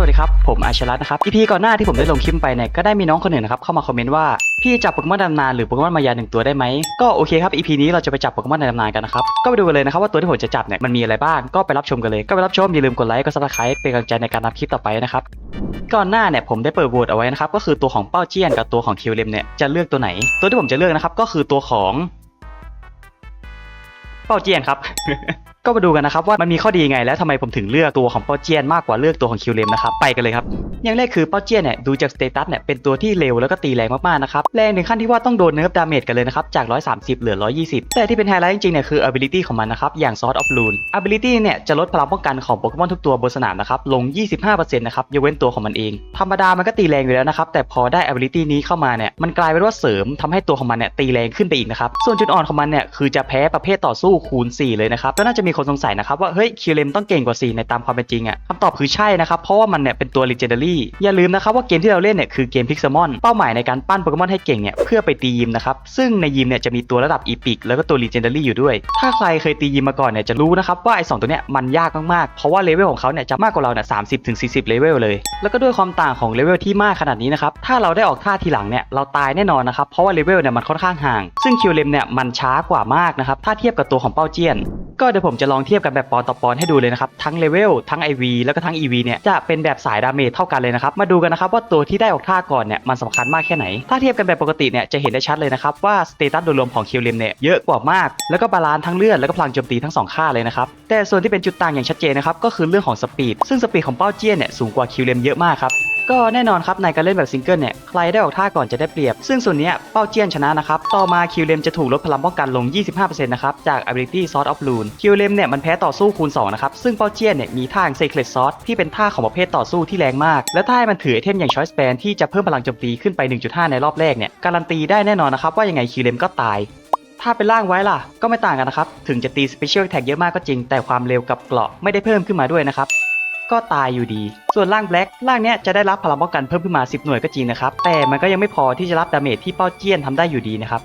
วัสดีครับ ผมอาชรัตนะครับ EP ก่อนหน้าที่ผมได้ลงคลิปไปเนี่ยก็ได้มีน้องคนหนึ่งนะครับเข้ามาคอมเมนต์ว่าพี่จับโปเกมอนในตำนานหรือโปเกมอนมายาหนึ่งตัวได้ไหมก็โอเคครับ EP นี้เราจะไปจับโปเกมอนในตำนานกันนะครับก็ไปดูกันเลยนะครับว่าตัวที่ผมจะจับเนี่ยมันมีอะไรบ้างก็ไปรับชมกันเลยก็ไปรับชมอย่าลืมกดไลค์กดซับสไครป์เป็นกำลังใจในการทำคลิปต่อไปนะครับก่อนหน้าเนี่ยผมได้เปิดโหวตเอาไว้นะครับก็คือตัวของเป้าเจี้ยนกับตัวของคิวเลมเนี่ยจะเลือกตัวไหน ตัวที่ผมจะเลือกนะครับก็คือตัวของ เป้าเจี้ยนครับ ก็มาดูกันนะครับว่ามันมีข้อดียังไงแล้วทำไมผมถึงเลือกตัวของเป้าเจี้ยนมากกว่าเลือกตัวของคิวเลมนะครับไปกันเลยครับอย่างแรกคือเป้าเจี้ยนเนี่ยดูจากสเตตัสเนี่ยเป็นตัวที่เร็วแล้วก็ตีแรงมากๆนะครับแรงถึงขั้นที่ว่าต้องโดนเนิร์ฟดาเมจกันเลยนะครับจาก 130 เหลือ 120 แต่ที่เป็นไฮไลท์จริงๆเนี่ยคือ ability ของมันนะครับอย่าง Sword of Rune ability เนี่ยจะลดพลังป้องกันของโปเกมอนทุกตัวบนสนามนะครับลง 25%นะครับยกเว้นตัวของมันเองธรรมดามันก็ตีแรงอยู่แล้วนะครับแต่พอได้ ability นี้เข้ามาเนี่ยมันกลายเป็นว่าเสริมทำให้ตัวของมันเนี่ยตีแรงขึ้นไปอีกนะครับส่วนจุดอ่อนของมันเนี่ยคือจะแพ้ประเภทต่อสู้คูณ 4 เลยนะครับก็น่าจะมีคนสงสัยนะครับว่าเฮ้ยคิวเลมต้องเก่งกว่า4ในตามความเป็นจริงอะ่ะคำตอบคือใช่นะครับเพราะว่ามันเนี่ยเป็นตัว legendary อย่าลืมนะครับว่าเกมที่เราเล่นเนี่ยคือเกมพิกซมอนเป้าหมายในการปั้นโปเกมอนให้เก่งเนี่ยเพื่อไปตียิมนะครับซึ่งในยิมเนี่ยจะมีตัวระดับอีพิกแล้วก็ตัว legendary อยู่ด้วย ถ้าใครเคยตียิมมาก่อนเนี่ยจะรู้นะครับว่าไอ้สองตัวเนี้ยมันยากมากๆเพราะว่าเลเวลของเขาเนี่ยจะมากกว่าเราเนี่ยสามสิบถึงสี่สิบเลเวลเลย แล้วก็ด้วยความต่างของเลเวลที่มากขนาดนี้นะครับถ้าเราได้ออกท่าทีหลังเนี่ยเราตายแน่นอนนะครับเพราะว่าเลเวลเนี่ยมันค่อนข้างห่าง ซึ่งคิวเลมเนี่ยมันช้ากว่ามากนะครับถ้าเทียบกับตัวของเป้าเจียน ก็เดี๋ยวผมจะลองเทียบกันแบบปอนต่อปอนให้ดูเลยนะครับทั้งเลเวลทั้ง IV แล้วก็ทั้ง EV เนี่ยจะเป็นแบบสายดาเมจเท่ากันเลยนะครับมาดูกันนะครับว่าตัวที่ได้ออกท่าก่อนเนี่ยมันสำคัญมากแค่ไหน ถ้าเทียบกันแบบปกติเนี่ยจะเห็นได้ชัดเลยนะครับว่าสเตตัสโดยรวมของคิวเลมเนี่ยเยอะกว่ามาก แล้วก็บาลานซ์ทั้งเลือดแล้วก็พลังโจมตีทั้งสองค่าเลยนะครับแต่ส่วนที่เป็นจุดต่างอย่างชัดเจนนะครับก็คือเรื่องของสปีดซึ่งสปีดของเป้าเจี้ยนเนี่ยสูงกว่าคิวเลมเยอะมากครับ ก็แน่นอนครับในการเล่นแบบซิงเกิลเนี่ยใครได้ออกท่าก่อนจะได้เปรียบ ซึ่งส่วนนี้เป้าเจี้ยนชนะนะครับต่อมาคิวเลมจะถูกลดพลังป้องกันลง 25%นะครับจาก ability Sword of Rune คิวเลมเนี่ยมันแพ้ต่อสู้คูณ2นะครับซึ่งเป้าเจี้ยนเนี่ยมีท่า Sacred Sword ที่เป็นท่าของประเภทต่อสู้ที่แรงมาก และถ้าให้มันถือไอเทมอย่าง Choice Band ที่จะเพิ่มพลังโจมตีขึ้นไป 1.5 ในรอบแรกเนี่ยการันตีได้แน่นอนนะครับว่ายังไงคิวเลมก็ตายถ้าเป็นร่างไว้ล่ะ ก็ไม่ต่างกันนะครับ ถึงจะตี Special Attack เยอะมากก็จริง แต่ความเร็วกับเกราะไม่ได้เพิ่มขึ้นมาด้วยนะครับ ก็ตายอยู่ดี ส่วนร่างแบล็กร่างเนี้ยจะได้รับพลังป้องกันเพิ่มขึ้นมา 10 หน่วยก็จริงนะครับ แต่มันก็ยังไม่พอที่จะรับดาเมจที่เป้าเจี้ยนทำได้อยู่ดีนะครับ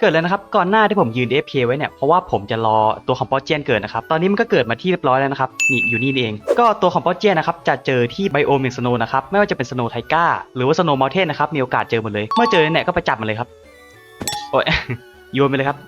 เกิดแล้วนะครับก่อนหน้าที่ผมยืน FK ไว้เนี่ยเพราะว่าผมจะรอตัวของป้าเจียนเกิดนะครับตอนนี้มันก็เกิดมาที่เรียบร้อยแล้วนะครับนี่อยู่นี่เอง ก็ตัวของป้าเจียนนะครับจะเจอที่ไบโอมอย่างสโนนะครับไม่ว่าจะเป็นสโนไทก้าหรือว่าสโนม u ลเทนนะครับมีโอกาสเจอหมดเลย เมื่อเจอเนี่ยก็ไปจับมันเลยครับโอ้ยโยนไปเลยครับ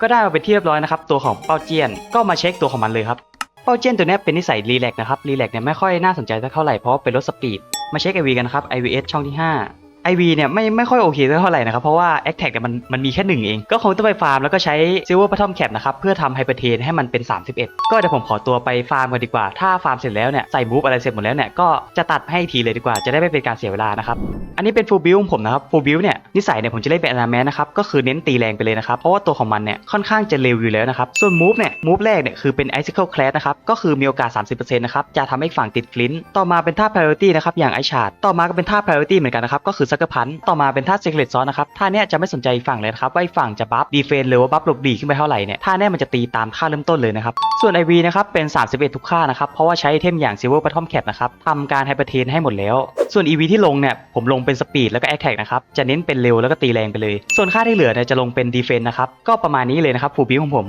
ก็ได้มาเป็นที่เรียบร้อยนะครับตัวของเป้าเจี้ยนก็มาเช็คตัวของมันเลยครับเป้าเจี้ยนตัวนี้เป็นนิสัยรีแลกนะครับรีแลกเนี่ยไม่ค่อยน่าสนใจสักเท่าไหร่เพราะเป็นรถสปีดมาเช็ค IV กันนะครับ IVS ช่องที่ 5 IV เนี่ยไม่ไม่ค่อยโอเคเท่าไหร่นะครับ เพราะว่า a c t a c เนี่ยมันมันมีแค่หนึ่งเอง ก็คงต้องไปฟาร์มแล้วก็ใช้ Silver Bottom Cap นะครับ เพื่อทำไฮเปอร์เทนให้มันเป็น 31 ก็เดี๋ยวผมขอตัวไปฟาร์มกันดีกว่า ถ้าฟาร์มเสร็จแล้วเนี่ยใส่บูฟอะไรเสร็จหมดแล้วเนี่ยก็จะตัดให้ทีเลยดีกว่าจะได้ไม่เป็นการเสียเวลานะครับอันนี้เป็น full build ของผมนะครับ full build เนี่ยนิสัยเนี่ยผมจะเล่นเป็นอนาแมนนะครับก็คือเน้นตีแรงไปเลยนะครับเพราะว่าตัวของมันเนี่ยค่อนข้างจะเร็วอยู่แล้วนะครับส่วน move เนี่ย move แรกเนี่ยคือเป็น icicle clash นะครับก็คือมีโอกาส 30%นะครับจะทำให้ฝั่งติดฟลินต่อมาเป็นท่า priority นะครับอย่าง i shard ต่อมาก็เป็นท่า priority เหมือนกันนะครับก็คือ sucker punch ต่อมาเป็นท่า secret sauce นะครับท่าเนี้ยจะไม่สนใจฝั่งเลยนะครับว่าฝั่งจะบัฟ defense หรือว่าบัฟหลบดีขึ้นไปเท่าไหร่เนี่ยท่าเนี้ยมันจะตีตามค่าเริ่มต้นเลยนะครับส่วน IV นะครับเป็น 31 ทุกค่านะครับเพราะว่าใช้เทมอย่าง silver bottom cap นะครับทำการ hyper ให้หมดแล้ว ส่วน EV ที่ลงเนี่ยผมลงเป็น speed แล้วก็ attack นะครับจะเน้นเป็นเร็วแล้วก็ตีแรงไปเลย ส่วนค่าที่เหลือเนี่ยจะลงเป็น defense นะครับก็ประมาณนี้เลยนะครับ full build ของผม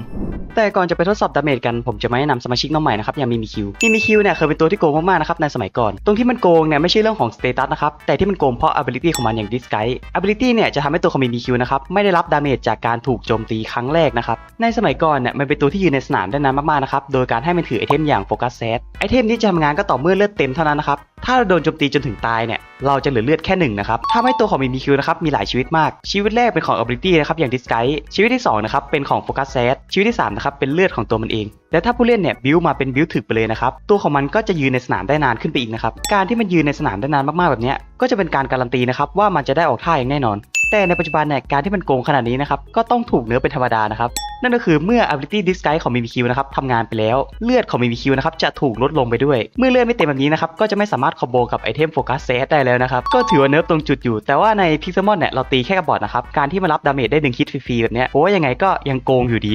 แต่ก่อนจะไปทดสอบดาเมจกันผมจะมาแนะนำสมาชิกน้องใหม่นะครับอย่างมิมิคิวมิมิคิวเนี่ยเคยเป็นตัวที่โกงมากๆนะครับในสมัยก่อน ตรงที่มันโกงเนี่ยไม่ใช่เรื่องของสเตตัสนะครับแต่ที่มันโกงเพราะ ability ของมันอย่าง disguise ability เนี่ยจะทำให้ตัวของมิมิคิวนะครับไม่ได้รับดาเมจจากการถูกโจมตีครั้งแรกนะครับในสมัยก่อนเนี่ยมันเป็นตัวที่ยืนในสนามได้นานมากๆนะครับโดยการให้มันถือไอเทมอย่างโฟกัสเซตไอเทมนี้จะทำงานก็ต่อเมื่อเลือดเต็มเท่านั้นนะครับ ถ้าเราโดนโจมตีจนถึงตายเนี่ย เราจะเหลือเลือดแค่หนึ่งนะครับทำให้ตัวของมิมิคิวนะครับ มีหลายชีวิตมาก ชีวิตแรกเป็นของ ability นะครับ อย่าง disguise ชีวิตที่สองนะครับ เป็นของ focus set ชีวิตที่สามนะครับ เป็นเลือดของตัวมันเอง และถ้าผู้เล่นเนี่ย บิวมาเป็นบิวถึกไปเลยนะครับ ตัวของมันก็จะยืนในสนามได้นานขึ้นไปอีกนะครับ การที่มันยืนในสนามได้นานมากๆแบบเนี้ยก็จะเป็นการการันตีนะครับว่ามันจะได้ออกท่าอย่างแน่นอน แต่ในปัจจุบันเนี่ยการที่มันโกงขนาดนี้นะครับก็ต้องถูกเนื้อเป็นธรรมดานะครับนั่นก็คือเมื่อ ability disguise ของ MimiQ นะครับทำงานไปแล้วเลือดของ MimiQ นะครับจะถูกลดลงไปด้วย เมื่อเลือดไม่เต็มแบบนี้นะครับก็จะไม่สามารถคอมโบกับไอเทมโฟกัสเซตได้แล้วนะครับก็ถือว่าเนิร์ฟตรงจุดอยู่ แต่ว่าใน Pixelmon เนี่ยเราตีแค่กับบอทนะครับการที่มารับดาเมจได้หนึ่งคิดฟรีๆแบบเนี้ยโอ้ยังไงก็ยังโกงอยู่ดี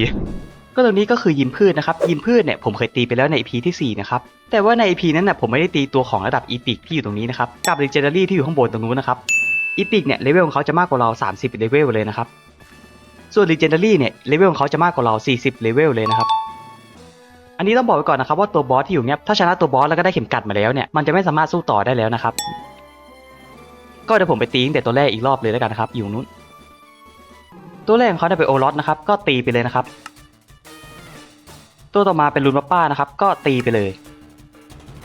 ก็ตรงนี้ก็คือยิมพืชนะครับยิมพืชเนี่ยผมเคยตีไปแล้วใน EP ที่4นะครับแต่ว่าใน EP นั้นน่ะผมไม่ได้ตีตัวของระดับอีพิกที่อยู่ตรงนี้นะครับกับ Legendary ที่อยู่ข้างบนตรงนู้นนะครับ อีพิกเนี่ยเลเวลของเขาจะมากกว่าเรา 30เลเวลเลยนะครับ ส่วน Legendary เนี่ยเลเวลของเขาจะมากกว่าเรา 40เลเวลเลยนะครับ อันนี้ต้องบอกไว้ก่อนนะครับว่าตัวบอสที่อยู่เนี่ยถ้าชนะตัวบอสแล้วก็ได้เข็มกัดมาแล้วเนี่ยมันจะไม่สามารถสู้ต่อได้แล้วนะครับ ก็เดี๋ยวผมไปตีตั้งแต่ตัวแรกอีกรอบเลยแล้วกันนะครับ อยู่นู้น ตัวแรกของเขาเนี่ยเป็นโอรสนะครับ ก็ตีไปเลยนะครับ ตัวต่อมาเป็นลูนมาป้านะครับ ก็ตีไปเลย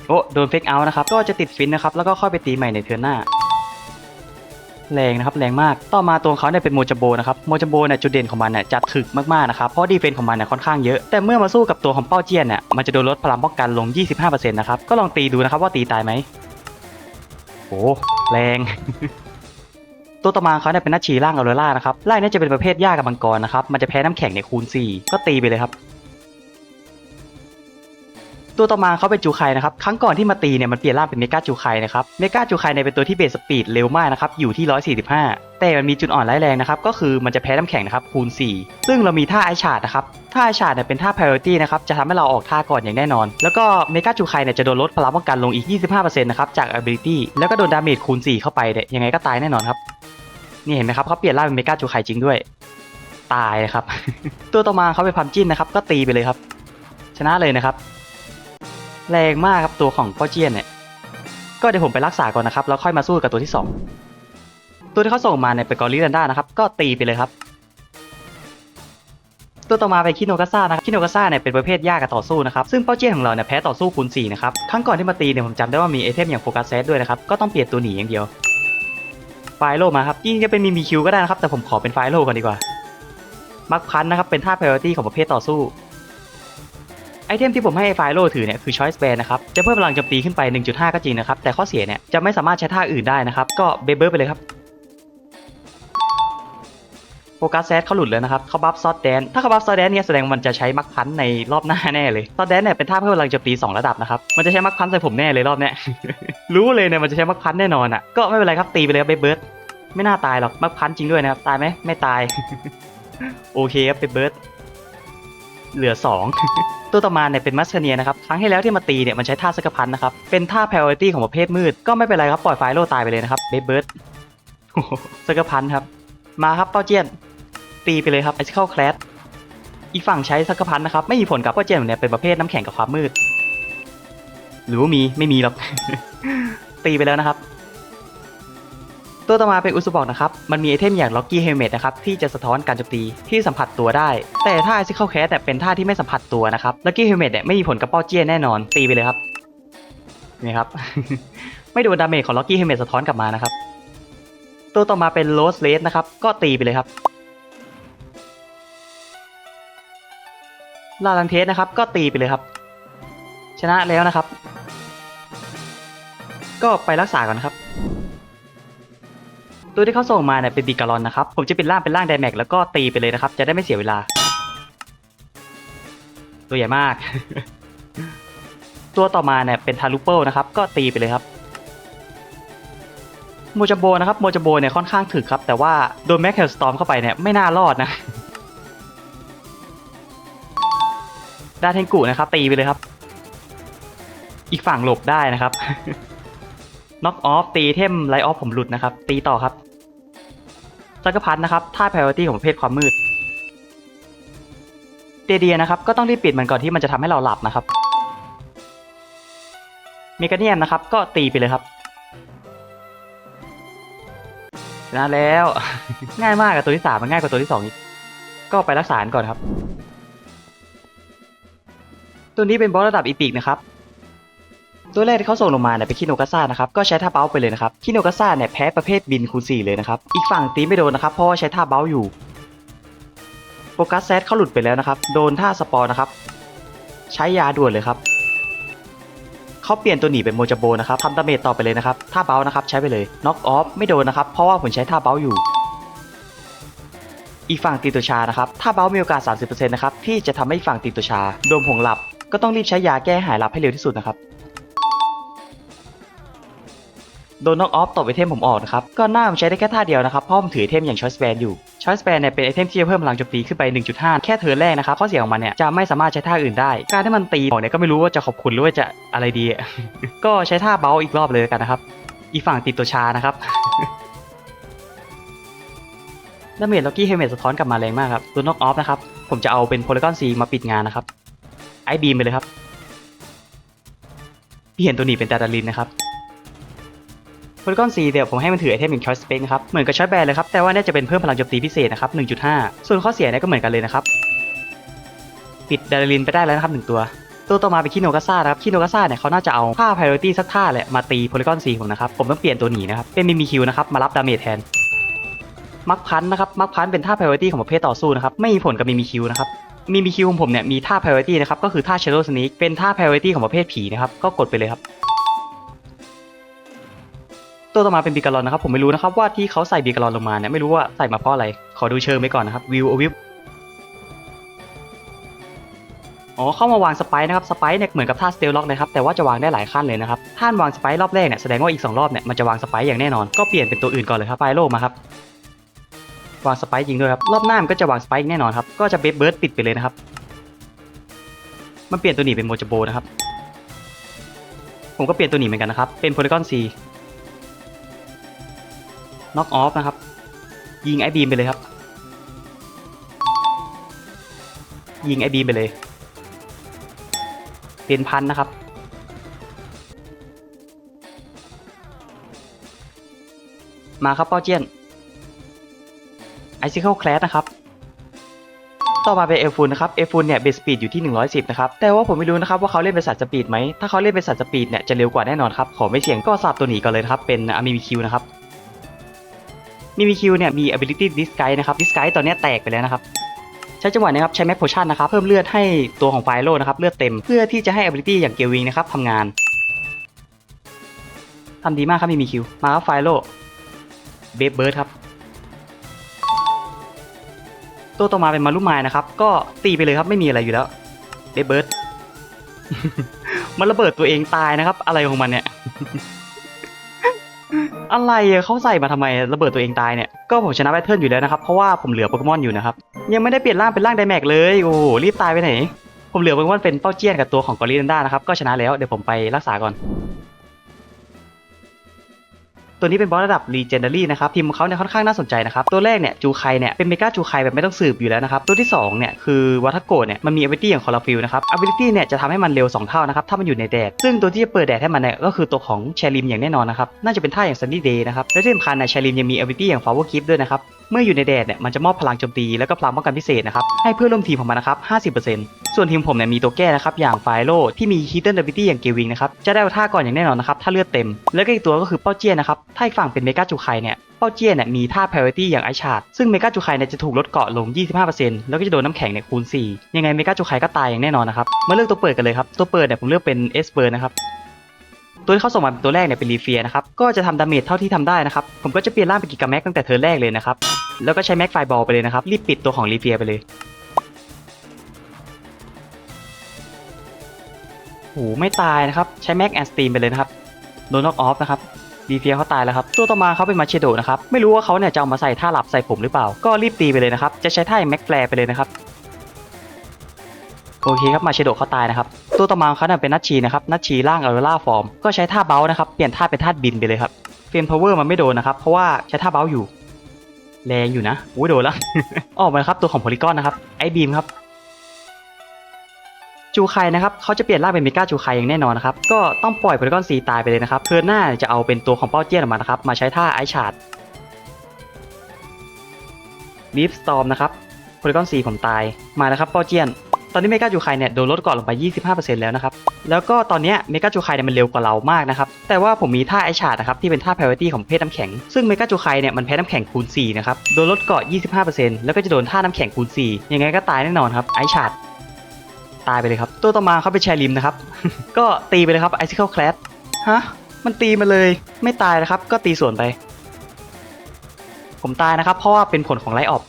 โอ้โดนเฟกเอาท์นะครับ ก็จะติดฟินนะครับ แล้วก็ค่อยไปตีใหม่ในเทิร์นหน้า แรงนะครับแรงมาก ต่อมาตัวเขาเนี่ยเป็นโมจโบนะครับโมจโบเนี่ยจุดเด่นของมันเนี่ยจะถึกมากๆนะครับเพราะดีเฟนส์ของมันเนี่ยค่อนข้างเยอะ แต่เมื่อมาสู้กับตัวของเป้าเจียนเนี่ยมันจะโดนลดพลังป้องกันลง 25%นะครับก็ลองตีดูนะครับว่าตีตายไหมโอ้แรงตัวต่อมาเขาเนี่ยเป็นนัชชีร่างออโรร่านะครับร่างเนี้จะเป็นประเภทหญ้ากับมังกรนะครับ มันจะแพ้น้ำแข็งในคูณ 4 ก็ตีไปเลยครับ ตัวต่อมาเขาเป็นจูไคนะครับ ครั้งก่อนที่มาตีเนี่ยมันเปลี่ยนร่างเป็นเมกาจูไคนะครับ เมกาจูไคเนี่ยเป็นตัวที่เบสสปีดเร็วมากนะครับ อยู่ที่ 145 แต่มันมีจุดอ่อนร้ายแรงนะครับ ก็คือมันจะแพ้น้ำแข็งนะครับ คูณ 4 ซึ่งเรามีท่าไอชาร์ดนะครับ ท่าไอชาร์ดเนี่ยเป็นท่า priority นะครับ จะทำให้เราออกท่าก่อนอย่างแน่นอน แล้วก็เมกาจูไคเนี่ยจะโดนลดพลังป้องกันลงอีก 25%นะครับ จาก ability แล้วก็โดนดาเมจคูณ 4 เข้าไปเนี่ยยังไงก็ตายแน่นอนครับ นี่เห็นไหมครับเขาเปลี่ยนร่างเป็นเมกาจูไคจริงด้วย ตายครับ ตัวต่อมาเขาเป็นพัมจิ้นนะครับ ก็ตีไปเลยครับ ชนะเลยนะครับ แรงมากครับตัวของพ่อเจียนเนี่ย ก็เดี๋ยวผมไปรักษาก่อนนะครับ แล้วค่อยมาสู้กับตัวที่ 2 ตัวที่เขาส่งมาเนี่ยเป็นกอริลันด้านะครับ ก็ตีไปเลยครับ ตัวต่อมาเป็นคิโนกาซ่านะครับคิโนกาซ่าเนี่ยเป็นประเภทยากกับต่อสู้นะครับ ซึ่งเป้าเจี้ยนของเราเนี่ยแพ้ต่อสู้คูณ4นะครับ ครั้งก่อนที่มาตีเนี่ยผมจำได้ว่ามีไอเทมอย่างโฟกัสเซตด้วยนะครับ ก็ต้องเปลี่ยนตัวหนีอย่างเดียว ไฟโลมาครับจริงจะเป็นมีมีคิวก็ได้นะครับ แต่ผมขอเป็นไฟโลก่อนดีกว่า มักพันนะครับเป็นท่า priority ของประเภทต่อสู้ ไอเทมที่ผมให้ไฟโลถือเนี่ยคือ choice band นะครับจะเพิ่มพลังโจมตีขึ้นไป 1.5 ก็จริงนะครับ แต่ข้อเสียเนี่ยจะไม่สามารถใช้ท่าอื่นได้นะครับ ก็เบเบอร์ไปเลยครับโฟกัสแซดเขาหลุดแล้วนะครับเขาบัฟซอดแดน ถ้าเขาบัฟซอดแดนเนี่ยแสดงมันจะใช้มักพันในรอบหน้าแน่เลยซอดแดนเนี่ยเป็นท่าเพิ่มพลังโจมตี 2 ระดับนะครับ มันจะใช้มักพันใส่ผมแน่เลยรอบเนี้ย รู้เลยเนี่ยมันจะใช้มักพันแน่นอนอะ ก็ไม่เป็นไรครับตีไปเลยครับเบเบิร์ดไม่น่าตายหรอกมักพันจริงด้วยนะครับ ตายไหมไม่ตาย โอเคครับเบเบิร์ด เหลือ 2 ตัวต่อมาเนี่ยเป็นมัสเนียนะครับ ครั้งที่แล้วที่มาตีเนี่ยมันใช้ท่าสกพันนะครับ เป็นท่า priority ของประเภทมืด ก็ไม่เป็นไรครับ ปล่อยไฟโลตายไปเลยนะครับเบเบิร์ดสกพันครับ มาครับเป้าเจียน ตีไปเลยครับไอซิเคิลแคลสอีกฝั่งใช้สักพันนะครับ ไม่มีผลกับเป้าเจียนเนี่ยเป็นประเภทน้ำแข็งกับความมืด หรือว่ามีไม่มีหรอกตีไปแล้วนะครับ ตัวต่อมาเป็นอุซุบอกนะครับ มันมีไอเทมอย่างล็อกกี้เฮลเมตนะครับที่จะสะท้อนการโจมตีที่สัมผัสตัวได้ แต่ถ้าไอซิเคิลแคสเนี่ยเป็นท่าที่ไม่สัมผัสตัวนะครับล็อกกี้เฮลเมตเนี่ยไม่มีผลกับเป้าเจี้ยแน่นอนตีไปเลยครับนี่ครับ ไม่โดนดาเมจของล็อกกี้เฮลเมตสะท้อนกลับมานะครับ ตัวต่อมาเป็นโรสเลสนะครับก็ตีไปเลยครับลาลังเทสนะครับก็ตีไปเลยครับ ชนะแล้วนะครับ ก็ไปรักษาก่อนครับ ตัวที่เขาส่งมาเนี่ยเป็นบีการอนนะครับ ผมจะเป็นร่างเป็นร่างไดแม็กแล้วก็ตีไปเลยนะครับ จะได้ไม่เสียเวลา ตัวใหญ่มาก ตัวต่อมาเนี่ยเป็นทารุเปิลนะครับ ก็ตีไปเลยครับโมจโบนะครับโมจโบเนี่ยค่อนข้างถึกครับ แต่ว่าโดนแม็กเฮลสตอมเข้าไปเนี่ยไม่น่ารอดนะดาเทนกุนะครับตีไปเลยครับ อีกฝั่งหลบได้นะครับ น็อกออฟตีเทมไลออฟผมหลุดนะครับ ตีต่อครับจักรพัฒนะครับท่า priority ของประเภทความมืดเดเดียนะครับ ก็ต้องรีบปิดมันก่อนที่มันจะทำให้เราหลับนะครับเมกาเนียมนะครับ ก็ตีไปเลยครับชนะแล้วง่ายมากกับตัวที่สามมันง่ายกว่าตัวที่สองอีกก็ไปรักษาก่อนครับ ตัวนี้เป็นบอสระดับอีพิกนะครับ ตัวแรกที่เขาส่งลงมาเนี่ยเป็นคิโนกาซ่านะครับก็ใช้ท่าเบ้าไปเลยนะครับคิโนกาซ่าเนี่ยแพ้ประเภทบินคูณ4เลยนะครับอีกฝั่งตีไม่โดนนะครับเพราะว่าใช้ท่าเบ้าอยู่โฟกัสแซดเขาหลุดไปแล้วนะครับโดนท่าสปอร์นะครับใช้ยาด่วนเลยครับเขาเปลี่ยนตัวหนีเป็นโมจโบนะครับทำดาเมจต่อไปเลยนะครับท่าเบ้านะครับใช้ไปเลยน็อกออฟไม่โดนนะครับเพราะว่าผมใช้ท่าเบ้าอยู่อีกฝั่งตีตัวชานะครับ ถ้าเบ้ามีโอกาส 30%นะครับ ที่จะทำให้ฝั่งตีตัวชา โดนผงหลับ ก็ต้องรีบใช้ยาแก้หายหลับให้เร็วที่สุดนะครับ โดนน็อกออฟตบไอเทมผมออกนะครับ ก็หน้าผมใช้ได้แค่ท่าเดียวนะครับ เพราะผมถือไอเทมอย่าง Choice Band อยู่ Choice Band เนี่ยเป็นไอเทมที่จะเพิ่มพลังโจมตีขึ้นไป 1.5 แค่เทิร์นแรกนะครับข้อเสียของมันเนี่ยจะไม่สามารถใช้ท่าอื่นได้ การที่มันตีออกเนี่ยก็ไม่รู้ว่าจะขอบคุณหรือว่าจะอะไรดี ก็ใช้ท่าเบ้าอีกรอบเลยกันนะครับอีกฝั่งตีตัวชานะครับดาเมจล็อกกี้เฮเมตสะท้อนกลับมาแรงมากครับตัวน็อกออฟนะครับ ผมจะเอาเป็นโพลีกอนซีมาปิดงานนะครับ ไอบีมไปเลยครับพี่เห็นตัวหนีเป็นดาดาลินนะครับ โพลีกอนซีเดี๋ยวผมให้มันถือไอเทมเป็นชอยสเปกนะครับ เหมือนกับชอยแบนเลยครับ แต่ว่าเนี่ยจะเป็นเพิ่มพลังโจมตีพิเศษนะครับ 1.5 ส่วนข้อเสียเนี่ยก็เหมือนกันเลยนะครับ ปิดดาดาลินไปได้แล้วนะครับหนึ่งตัว ตัวต่อมาเป็นคิโนกาซ่าครับ คิโนกาซ่าเนี่ยเขาน่าจะเอาท่า priority สักท่าแหละมาตีโพลีกอนซีผมนะครับ ผมต้องเปลี่ยนตัวหนีนะครับ เป็นมิมิคิวนะครับ มารับดาเมจแทน มักพันนะครับ มักพันเป็นท่า priority ของประเภทต่อสู้นะครับ ไม่มีผลกับมิมิคิวนะครับมิมิคิวของผมเนี่ยมีท่า priority นะครับ ก็คือท่า shadow sneak เป็นท่า priority ของประเภทผีนะครับ ก็กดไปเลยครับ ตัวต่อมาเป็นบีการอนนะครับผมไม่รู้นะครับว่าที่เขาใส่บีการอนลงมาเนี่ยไม่รู้ว่าใส่มาเพราะอะไร ขอดูเชิงไปก่อนนะครับวิวอวิวอ๋อเข้ามาวางสไปร์นะครับสไปร์เนี่ยเหมือนกับท่าสเตลล็อกนะครับแต่ว่าจะวางได้หลายขั้นเลยนะครับท่านวางสไปร์รอบแรกเนี่ยแสดงว่าอีก 2 รอบเนี่ยมันจะวางสไปร์อย่างแน่นอนก็เปลี่ยนเป็นตัวอื่นก่อนเลยครับไฟโลมาครับวางสไปร์ยิงด้วยครับรอบหน้ามันก็จะวางสไปร์แน่นอนครับก็จะเบสเบิร์ดปิดไปเลยนะครับมันเปลี่ยนตัวหนีเป็นโมจโบนะครับผมก็เปลี่ยนตัวหนีเหมือนกันนะครับเป็นโพลีกอนซี น็อกออฟนะครับ ยิงไอบีมไปเลยครับ ยิงไอบีมไปเลย เป็นพันนะครับ มาครับเป้าเจียนไอซิเคิลแคลสนะครับต่อมาเป็นเอฟูนนะครับเอฟูนเนี่ยเบสสปีดอยู่ที่ 110 นะครับ แต่ว่าผมไม่รู้นะครับว่าเขาเล่นเป็นสัตว์สปีดไหม ถ้าเขาเล่นเป็นสัตว์สปีดเนี่ยจะเร็วกว่าแน่นอนครับ ขอไม่เสี่ยงก็สับตัวหนีก่อนเลยครับ เป็นอามิมิคิวนะครับ มิมิคิวเนี่ยมี ability disguise นะครับ disguise ตอนนี้แตกไปแล้วนะครับใช้จังหวะนี้ครับใช้แม็กโพชั่นนะครับเพิ่มเลือดให้ตัวของไฟโลนะครับเลือดเต็มเพื่อที่จะให้ ability อย่างเกลวิงนะครับทำงานทำดีมากครับมีมีคิวมาครับไฟโลเบฟเบิร์ดครับตัวต่อมาเป็นมารุมายนะครับ ก็ตีไปเลยครับไม่มีอะไรอยู่แล้วเบฟเบิร์ดมันระเบิดตัวเองตายนะครับ อะไรของมันเนี่ย อะไรอะเขาใส่มาทำไมระเบิดตัวเองตายเนี่ย ก็ผมชนะแบทเทิลอยู่แล้วนะครับเพราะว่าผมเหลือโปเกมอนอยู่นะครับ ยังไม่ได้เปลี่ยนร่างเป็นร่างไดแม็กเลยโอ้โหรีบตายไปไหน ผมเหลือโปเกมอนเป็นเป้าเจี้ยนกับตัวของกอริลันด้านะครับก็ชนะแล้วเดี๋ยวผมไปรักษาก่อน ตัวนี้เป็นบอสระดับ Legendary นะครับทีมของเขาเนี่ยค่อนข้างน่าสนใจนะครับตัวแรกเนี่ยจูไคเนี่ยเป็นเมกาจูไคแบบไม่ต้องสืบอยู่แล้วนะครับตัวที่2เนี่ยคือวัตโกเนี่ยมันมี ability อย่างคอร์ฟิลนะครับ ability เนี่ยจะทำให้มันเร็ว 2 เท่านะครับถ้ามันอยู่ในแดดซึ่งตัวที่จะเปิดแดดให้มันเนี่ยก็คือตัวของแชริมอย่างแน่นอนนะครับน่าจะเป็นท่าอย่างซันนี่เดย์นะครับและที่สำคัญนะแชริมยังมี ability อย่าง Power Keep ด้วยนะครับ เมื่ออยู่ในแดดเนี่ยมันจะมอบพลังโจมตีแล้วก็พลังป้องกันพิเศษนะครับให้เพื่อนร่วมทีมของมันนะครับ 50%ส่วนทีมผมเนี่ยมีตัวแก้นะครับอย่างไฟโลที่มี Hidden Ability อย่างเกวิงนะครับจะได้ท่าก่อนอย่างแน่นอนนะครับถ้าเลือดเต็ม แล้วก็อีกตัวก็คือเป้าเจี้ยนนะครับถ้าอีกฝั่งเป็นเมกาจูไคเนี่ยเป้าเจี้ยนเนี่ยมีท่า Priority อย่างไอชาร์ดซึ่งเมกาจูไคเนี่ยจะถูกลดเกราะลง 25%แล้วก็จะโดนน้ำแข็งเนี่ยคูณ 4 ยังไงเมกาจูไคก็ตายอย่างแน่นอนนะครับมาเลือกตัวเปิดกันเลยครับตัวเปิดเนี่ยผมเลือกเป็นเอสเบิร์นะครับ ตัวที่เขาส่งมาเป็นตัวแรกเนี่ยเป็นรีเฟียนะครับ ก็จะทำดาเมจเท่าที่ทำได้นะครับ ผมก็จะเปลี่ยนร่างเป็นกิกาแม็กตั้งแต่เทิร์นแรกเลยนะครับ แล้วก็ใช้แม็กไฟบอลไปเลยนะครับ รีบปิดตัวของรีเฟียไปเลยโอ้โหไม่ตายนะครับ ใช้แม็กแอนสตีมไปเลยนะครับ โดนน็อกออฟนะครับรีเฟียเขาตายแล้วครับ ตัวต่อมาเขาเป็นมาเชโดนะครับ ไม่รู้ว่าเขาเนี่ยจะเอามาใส่ท่าหลับใส่ผมหรือเปล่า ก็รีบตีไปเลยนะครับ จะใช้ท่าแม็กแฟร์ไปเลยนะครับ โอเคครับมาเชโดเขาตายนะครับตัวต่อมาของเขาเนี่ยเป็นนัชชีนะครับนัชชีร่างออโรราฟอร์มก็ใช้ท่าเบลนะครับเปลี่ยนท่าเป็นท่าบินไปเลยครับเฟรมพาวเวอร์มันไม่โดนนะครับเพราะว่าใช้ท่าเบลอยู่ แรงอยู่นะอุ้ยโดนแล้วออกมาครับตัวของโพลีกอนนะครับไอบีมครับจูไคนะครับเขาจะเปลี่ยนร่างเป็นเมกาจูไคอย่างแน่นอนนะครับ ก็ต้องปล่อยโพลีกอนซีตายไปเลยนะครับเพื่อหน้าจะเอาเป็นตัวของเป้าเจี้ยนออกมานะครับมาใช้ท่าไอชาร์ดลีฟสตอมนะครับโพลีกอนซีผมตายมาแล้วครับเป้าเจี้ยน ตอนนี้เมกาจูไคเนี่ยโดนลดก่อนลงไป 25%แล้วนะครับ แล้วก็ตอนนี้เมกาจูไคเนี่ยมันเร็วกว่าเรามากนะครับ แต่ว่าผมมีท่าไอชาร์ดนะครับที่เป็นท่า priority ของเพศน้ำแข็ง ซึ่งเมกาจูไคเนี่ยมันแพ้น้ำแข็งคูณ 4 นะครับ โดนลดเกาะ 25%แล้วก็จะโดนท่าน้ำแข็งคูณ 4 ยังไงก็ตายแน่นอนครับไอชาร์ดตายไปเลยครับ ตัวต่อมาเขาเป็นแชริมนะครับ ก็ตีไปเลยครับไอซิเคิลแคลสฮะ มันตีมาเลย ไม่ตายนะครับ ก็ตีสวนไป ผมตายนะครับ เพราะว่าเป็นผลของไลออฟ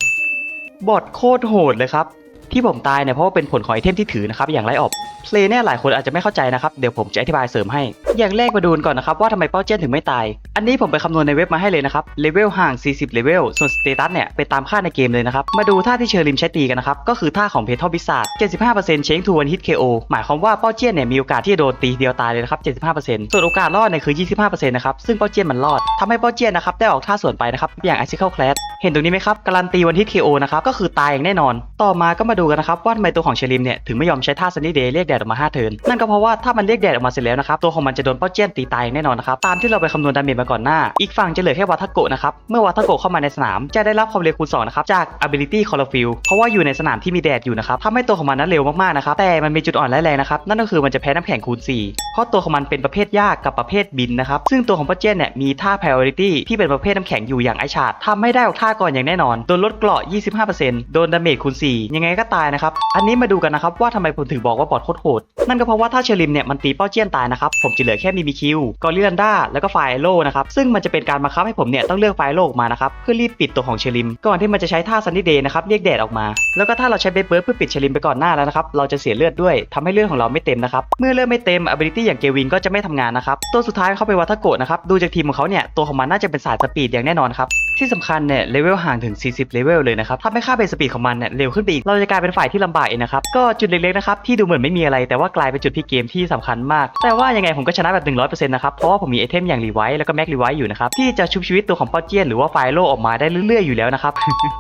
บอทโคตรโหดเลยครับ ที่ผมตายเนี่ยเพราะว่าเป็นผลของไอเทมที่ถือนะครับอย่างไรออกเพลย์เนี่ยหลายคนอาจจะไม่เข้าใจนะครับเดี๋ยวผมจะอธิบายเสริมให้ อย่างแรกมาดูก่อนนะครับว่าทำไมเป้าเจี้ยนถึงไม่ตาย อันนี้ผมไปคำนวณในเว็บมาให้เลยนะครับเลเวลห่าง 40เลเวลส่วนสเตตัสเนี่ยไปตามค่าในเกมเลยนะครับมาดูท่าที่เชอริมใช้ตีกันนะครับก็คือท่าของเพทอบิสซาร์ด75%เชงทูวันฮิต KO หมายความว่าเป้าเจี้ยนเนี่ยมีโอกาสที่จะโดนตีเดียวตายเลยนะครับ75%ส่วนโอกาสรอดเนี่ยคือ 25%นะครับซึ่งเป้าเจี้ยนมันรอดทำให้เป้าเจนนะครับได้ออกท่าส่วนไปนะครับอย่าง i อ i c a l Clash เห็นตรงนี้ไหมครับการันตีวันฮิต KO นะครับก็คือตายอย่างแน่นอน ต่อมาก็มาดูกันนะครับว่าทำไมตัวของเชอริมเนี่ยถึงไม่ยอมใช้ท่าซันนี่เดย์เรียกแดดออกมา5เทินนั่นก็เพราะว่าถ้ามันเรียกแดดออกมาเสร็จแล้วนะครับตัวของมันจะโดนเป้าเจี้ยนตีตายแน่นอนนะครับตามที่เราไปคำนวณดาเมจมาก่อนหน้า อีกฝั่งจะเหลือแค่วัตโกะนะครับเมื่อวัตโกะเข้ามาในสนามจะได้รับความเร็วคูณ2นะครับจาก ability chlorophyll เพราะว่าอยู่ในสนามที่มีแดดอยู่นะครับทำให้ตัวของมันนั้นเร็วมากๆนะครับแต่มันมีจุดอ่อนร้ายแรงนะครับนั่นก็คือมันจะแพ้น้ำแข็งคูณ 4 เพราะตัวของมันเป็นประเภทยากกับประเภทบินนะครับซึ่งตัวของเป้าเจี้ยนเนี่ยมีท่า priority ที่เป็นประเภทน้ำแข็งอยู่อย่างไอชาร์ดทำให้ได้ออกท่าก่อนอย่างแน่นอนโดนลดเกราะ 25%โดนดาเมจคูณ4ยังไงก็ตายนะครับ อันนี้มาดูกันนะครับว่าทำไมผมถึงบอกว่าบอดโคตรโหด นั่นก็เพราะว่าถ้าเชอริมเนี่ยมันตีเป้าเจี้ยนตายนะครับ ผมจะเหลือแค่มีมีคิวกอริลันดาแล้วก็ไฟโลนะครับ ซึ่งมันจะเป็นการบังคับให้ผมเนี่ยต้องเลือกไฟโลออกมานะครับ เพื่อรีบปิดตัวของเชอริม ก่อนที่มันจะใช้ท่าซันนี่เดย์นะครับเรียกแดดออกมาแล้วก็ถ้าเราใช้เบสเบิร์ดเพื่อปิดเชอริมไปก่อนหน้าแล้วนะครับ เราจะเสียเลือดด้วยทำให้เลือดของเราไม่เต็มนะครับ เมื่อเลือดไม่เต็ม ability อย่างเกวินก็จะไม่ทำงานนะครับ ตัวสุดท้ายเข้าไปวัตโกะนะครับ ดูจากทีมของเขาเนี่ย ตัวของมันน่าจะเป็นสายสปีดอย่างแน่นอนครับ ที่สำคัญเนี่ย เลเวลห่างถึง 40 เลเวลเลยนะครับทำให้ค่าเบสสปีดของมันเนี่ยเร็วขึ้นไปอีก เราจะกลายเป็นฝ่ายที่ลำบากเองนะครับ ก็จุดเล็กๆนะครับที่ดูเหมือนไม่มีอะไร แต่ว่ากลายเป็นจุดที่เกมที่สำคัญมาก แต่ว่ายังไงผมก็ชนะแบบ100%นะครับ เพราะว่าผมมีไอเทมอย่างรีไวท์แล้วก็แม็กรีไวท์อยู่นะครับที่จะชุบชีวิตตัวของปอเจียนหรือว่าไฟโลออกมาได้เรื่อยๆอยู่แล้วนะครับ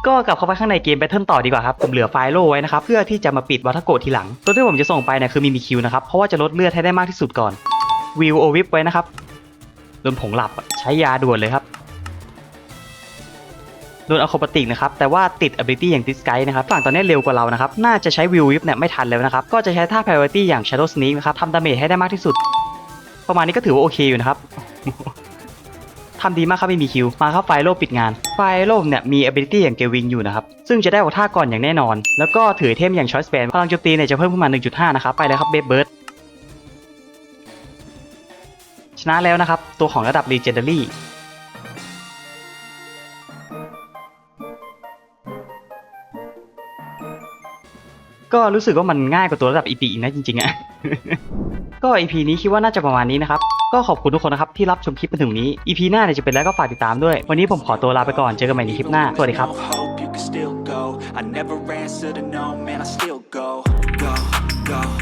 ก็กลับเข้าไปข้างในเกมแบทเทิลต่อดีกว่าครับผมเหลือไฟโลไว้นะครับเพื่อที่จะมาปิดวัตโกะทีหลัง ตัวที่ผมจะส่งไปเนี่ยคือมีมีคิวนะครับเพราะว่าจะลดเลือดให้ได้มากที่สุดก่อนวิวโอวิปไว้นะครับโดนผงหลับใช้ยาด่วนเลยครับโดนอะโครบาติกนะครับแต่ว่าติด ability อย่าง Disguise นะครับฝั่งตอนนี้เร็วกว่าเรานะครับน่าจะใช้วิววิปเนี่ยไม่ทันแล้วนะครับก็จะใช้ท่า priority อย่าง Shadow Sneak นะครับทำดาเมจให้ได้มากที่สุด ประมาณนี้ก็ถือว่าโอเคอยู่นะครับ ทำดีมากครับไม่มีคิว มาครับไฟโลปิดงาน ไฟโลเนี่ยมี ability อย่างเกวิงอยู่นะครับ ซึ่งจะได้ออกท่าก่อนอย่างแน่นอน แล้วก็ถือเทมอย่าง Choice Band พลังโจมตีเนี่ยจะเพิ่มขึ้นมา 1.5 นะครับ ไปเลยครับเบสเบิร์ดชนะแล้วนะครับ ตัวของระดับ Legendary ก็รู้สึกว่ามันง่ายกว่าตัวระดับ EP อีกนะจริงๆอะก็ EP นี้คิดว่าน่าจะประมาณนี้นะครับ ก็ขอบคุณทุกคนนะครับที่รับชมคลิปมาถึงนี้ EP หน้าเนี่ยจะเป็นแล้วก็ฝากติดตามด้วย วันนี้ผมขอตัวลาไปก่อน เจอกันใหม่ในคลิปหน้า สวัสดีครับ I never answer to no, man, I still go, go, go.